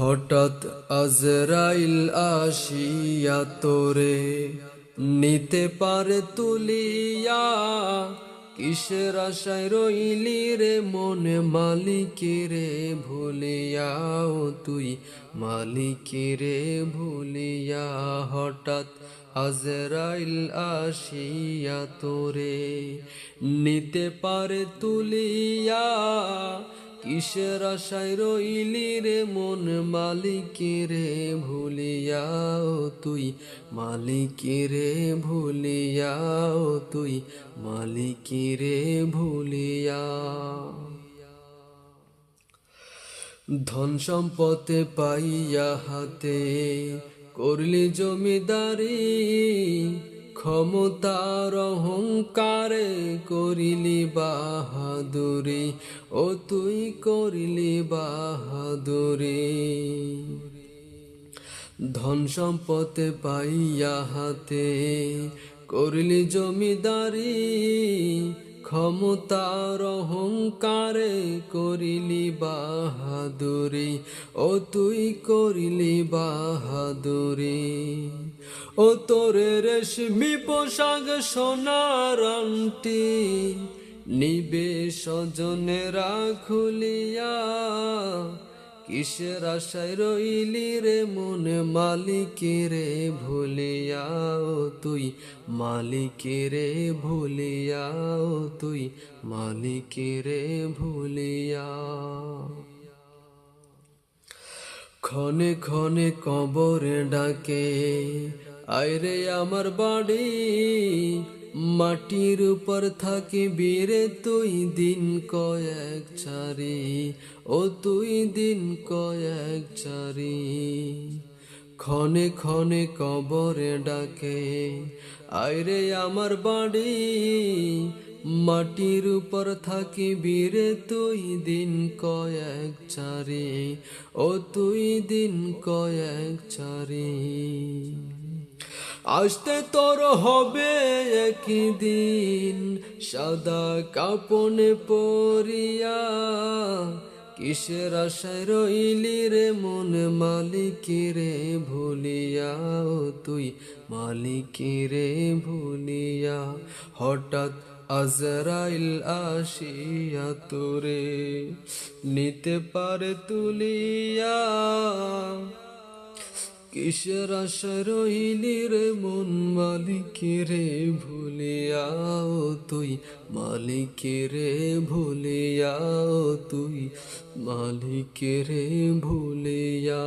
হঠাৎ আজরাইল আসিয়া তোরে নিতে পারে তুলিয়া, কিসের আশায় রইলি রে মনে মালিকেরে ভুলিয়াও তুই, মালিকেরে ভুলিয়া হঠাৎ আজরাইল আসিয়া তোরে নিতে পারে তুলিয়া কিসের আশায় রইলি রে মন মালিকেরে, ভুলিয়াও তুই মালিকেরে, ভুলিয়াও তুই মালিকেরে ভুলিয়া ধন সম্পদে পাইয়া হাতে করলি জমিদারি ক্ষমতার অহংকারে করিলি বাহাদুরি ও তুই করিলি বাহাদুরি। ধন সম্পদে পাইয়া হাতে করলি জমিদারি ক্ষমতার অহংকারে করিলি বাহাদুরি, ও তুই করিলি বাহাদুরি। ও তোরে রেশমি পোশাক সোনার আংটি, নিবে সজনেরা খুলিয়া কিসের আশায় রইলি রে মনে মালিকেরে ভুলিয়াও তুই, মালিকেরে ভুলিয়াও তুই, মালিকেরে ভুলিয়া ক্ষণে ক্ষণে কবরে ডাকে আইরে আমার বাড়ি মাটির উপর থাকি বীরে, তুই দিন কয়েক চারি, ও তুই দিন কয়েক চারি। ক্ষণে ক্ষণে কবরে ডাকে আইরে আমার বাড়ি। মাটির উপর থাকি বীরে, তুই দিন কয়েক চারি, ও তুই দিন কয়েক চারি। আসতে তোর হবে একদিন সাদা কাপনে পরিয়া। কিসের আশায় রইলি রে মন মালিকেরে ভুলিয়া? তুই মালিকেরে ভুলিয়া। হঠাৎ আজরাইল আসিয়া তোরে নিতে পারে তুলিয়া। কিসের আশা রইলি রে মন মালিকেরে ভুলিয়াও তুই মালিকেরে ভুলিয়াও তুই মালিকেরে ভুলিয়া